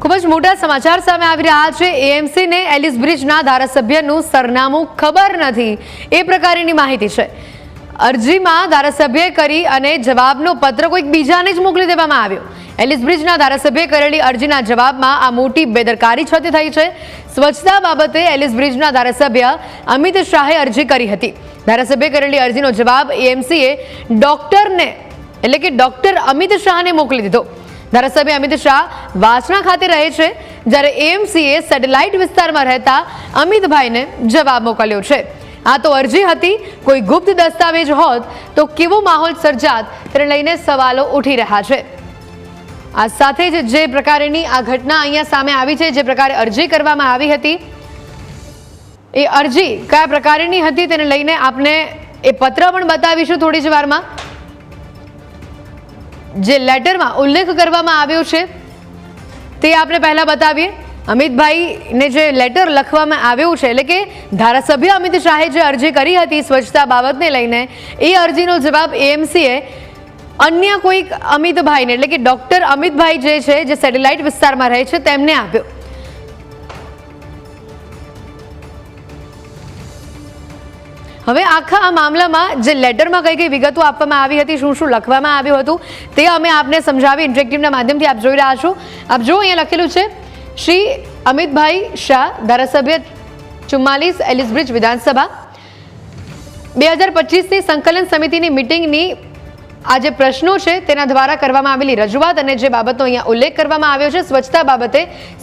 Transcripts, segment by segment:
ખૂબ જ મોટા સમાચાર સામે આવી રહ્યા છે. એએમસી ને એલિસ બ્રિજના ધારાસભ્યનું સરનામું ખબર નથી. એ પ્રકારની માહિતી છે. અરજીમાં ધારાસભ્યએ કરી અને જવાબનો પત્ર કોઈક બીજાને જ મોકલી દેવામાં આવ્યો. એલિસ બ્રિજના ધારાસભ્યએ કરેલી અરજીના જવાબમાં આ મોટી બેદરકારી છતી થઈ છે. સ્વચ્છતા બાબતે એલિસ બ્રિજના ધારાસભ્ય અમિત શાહે અરજી કરી હતી. ધારાસભ્યએ કરેલી અરજીનો જવાબ એએમસીએ ડોક્ટરને, એટલે કે ડોક્ટર અમિત શાહને મોકલી દીધો. ધારાસભ્ય અમિત શાહ વાસણા ખાતે રહે છે, જ્યારે એએમસીએ સેટેલાઇટ વિસ્તારમાં રહેતા અમિતભાઈને જવાબ મોકલ્યો છે. આ તો અરજી હતી, કોઈ ગુપ્ત દસ્તાવેજ હોત તો કેવો માહોલ સર્જાત તેને લઈને સવાલો ઉઠી રહ્યા છે. આ સાથે જ જે પ્રકારની આ ઘટના અહીંયા સામે આવી છે, જે પ્રકારે અરજી કરવામાં આવી હતી, એ અરજી કયા પ્રકારની હતી તેને લઈને આપને એ પત્ર પણ બતાવીશું થોડી જ વારમાં. જે લેટરમાં ઉલ્લેખ કરવામાં આવ્યો છે, તે આપણે પહેલાં બતાવીએ. અમિતભાઈને જે લેટર લખવામાં આવ્યું છે, એટલે કે ધારાસભ્ય અમિત શાહે જે અરજી કરી હતી સ્વચ્છતા બાબતને લઈને, એ અરજીનો જવાબ એએમસીએ અન્ય કોઈક અમિતભાઈને, એટલે કે ડૉક્ટર અમિતભાઈ જે છે, જે સેટેલાઇટ વિસ્તારમાં રહે છે, તેમને આપ્યો. હવે આખા આ મામલામાં જે લેટરમાં કઈ કઈ વિગતો આપવામાં આવી હતી, શું શું લખવામાં આવ્યું હતું, તે અમે આપને સમજાવી ઇન્ટરેક્ટિવના માધ્યમથી આપ જોઈ રહ્યા છો. આપ જો અહીંયા લખેલું છે, શ્રી અમિતભાઈ શાહ, ધારાસભ્ય ચુમ્માલીસ એલિસબ્રિજ વિધાનસભા. બે હજાર પચીસની સંકલન સમિતિની મિટિંગની આ જે પ્રશ્નો છે તેના દ્વારા કરવામાં આવેલી રજૂઆત અને જે બાબતનો અહીંયા ઉલ્લેખ કરવામાં આવ્યો છે, સ્વચ્છતા બાબતે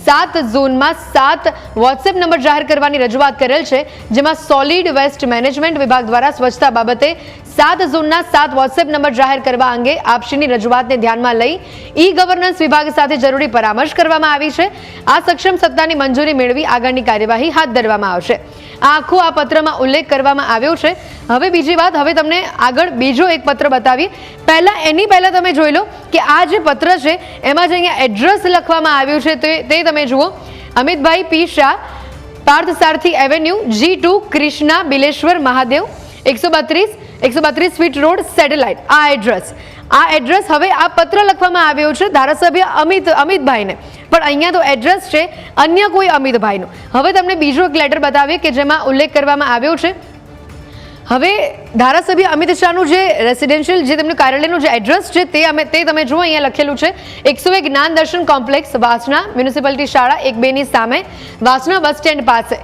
સાત ઝોનમાં સાત વોટ્સએપ નંબર જાહેર કરવાની રજૂઆત કરેલ છે, જેમાં સોલિડ વેસ્ટ મેનેજમેન્ટ વિભાગ દ્વારા સ્વચ્છતા બાબતે સાત ઝોનના સાત વોટ્સએપ નંબર જાહેર કરવા અંગે આપશીની રજૂઆતને ધ્યાનમાં લઈ ઈ ગવર્નન્સ વિભાગ સાથે જરૂરી પરામર્શ કરવામાં આવી છે. આ સક્ષમ સત્તાની મંજૂરી મેળવી આગળની કાર્યવાહી હાથ ધરવામાં આવશે. આ આખો આ પત્રમાં ઉલ્લેખ કરવામાં આવ્યો છે. હવે બીજી વાત, હવે તમને આગળ બીજો એક પત્ર બતાવી પહેલાં, એની પહેલાં તમે જોઈ લો કે આ જે પત્ર છે, એમાં જે અહીંયા એડ્રેસ લખવામાં આવ્યું છે તે તે તમે જુઓ. Amitbhai P Shah, Parth Sarathi avenue, G two, Krishna, Bileshwar, Mahadev, એકસો બત્રીસ. એકસો બત્રીસ ફીટ રોડ સેટેલાઇટ. આ એડ્રેસ. આ એડ્રેસ હવે આ પત્ર લખવામાં આવ્યો છે ધારાસભ્ય અમિત, અમિતભાઈને. પણ અહીંયા તો એડ્રેસ છે અન્ય કોઈ અમિતભાઈનું. હવે તમને બીજો એક લેટર બતાવીએ કે જેમાં ઉલ્લેખ કરવામાં આવ્યો છે. હવે ધારાસભ્ય અમિત શાહનું જે રેસિડેન્શિયલ જે તેમનું કાર્યાલયનું જે એડ્રેસ છે તે અમે, તે તમે જુઓ, અહીંયા લખેલું છે. એકસો એક જ્ઞાન દર્શન કોમ્પ્લેક્સ વાસણા મ્યુનિસિપાલિટી શાળા એક બેની સામે વાસણા બસ સ્ટેન્ડ પાસે.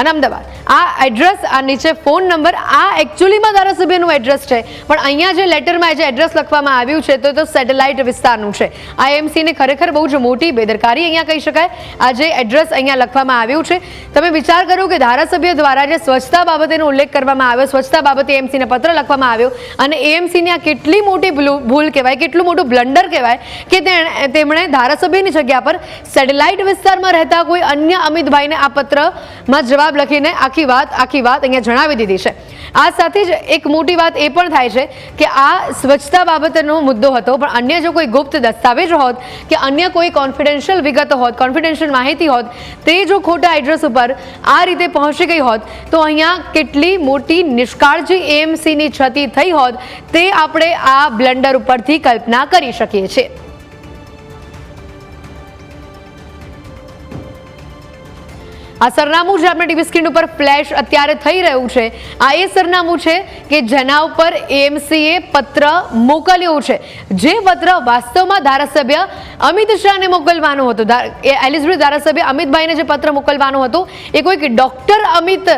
અને અમદાવાદ. આ એડ્રેસ આ નીચે ફોન નંબર આ એકચ્યુઅલીમાં ધારાસભ્યનું એડ્રેસ છે. પણ અહીંયા જે લેટરમાં જે એડ્રેસ લખવામાં આવ્યું છે, તો એ તો સેટેલાઇટ વિસ્તારનું છે. આ એમસીને ખરેખર બહુ જ મોટી બેદરકારી અહીંયા કહી શકાય. આ જે એડ્રેસ અહીંયા લખવામાં આવ્યું છે, તમે વિચાર કરો કે ધારાસભ્ય દ્વારા જે સ્વચ્છતા બાબતેનો ઉલ્લેખ કરવામાં આવ્યો, સ્વચ્છતા બાબતે એમસીને પત્ર લખવામાં આવ્યો, અને એએમસીની આ કેટલી મોટી ભૂલ કહેવાય, કેટલું મોટું બ્લન્ડર કહેવાય, કે તેમણે ધારાસભ્યની જગ્યા પર સેટેલાઇટ વિસ્તારમાં રહેતા કોઈ અન્ય અમિતભાઈને આ પત્રમાં જવાબ લખીને આખી વાત આખી વાત અહીંયા જણાવી દીધી છે. આ સાથે જ એક મોટી વાત એ પણ થાય છે કે આ સ્વચ્છતા બાબતનો મુદ્દો હતો, પણ અન્ય જો કોઈ ગુપ્ત દસ્તાવેજ હોત કે અન્ય કોઈ કોન્ફિડેન્શિયલ વિગતો હોત કોન્ફિડેન્શિયલ માહિતી હોત, તે જો ખોટા એડ્રેસ ઉપર આ રીતે પહોંચી ગઈ હોત, તો અહીંયા કેટલી મોટી નિષ્કાળજી એએમસીની ક્ષતિ થઈ હોત, તે આપણે આ બ્લન્ડર ઉપરથી કલ્પના કરી શકીએ છીએ. આ સરનામું જે આપણે ટીવી સ્ક્રીન ઉપર ફ્લેશ અત્યારે થઈ રહ્યું છે, આ એ સરનામું છે કે જેના ઉપર એએમસીએ પત્ર મોકલ્યો છે. જે પત્ર વાસ્તવમાં ધારાસભ્ય અમિત શાહને મોકલવાનો હતો. એલિઝબેથ ધારાસભ્ય અમિતભાઈને જે પત્ર મોકલવાનો હતો, એ કોઈક ડોક્ટર અમિત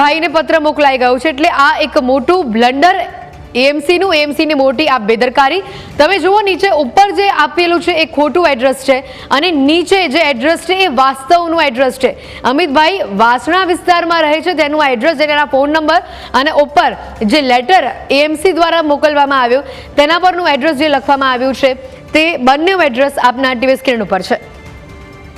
ભાઈને પત્ર મોકલાઈ ગયો છે. એટલે આ એક મોટું બ્લન્ડર એએમસીનું એએમસીની મોટી આ બેદરકારી. તમે જુઓ, નીચે ઉપર જે આપેલું છે, એ ખોટું એડ્રેસ છે અને નીચે જે એડ્રેસ છે, એ વાસ્તવનું એડ્રેસ છે. અમિતભાઈ વાસણા વિસ્તારમાં રહે છે, તેનું આ એડ્રેસ જેના ફોન નંબર અને ઉપર જે લેટર એએમસી દ્વારા મોકલવામાં આવ્યો, તેના પરનું એડ્રેસ જે લખવામાં આવ્યું છે, તે બંને એડ્રેસ આપના ટીવી સ્ક્રીન ઉપર છે.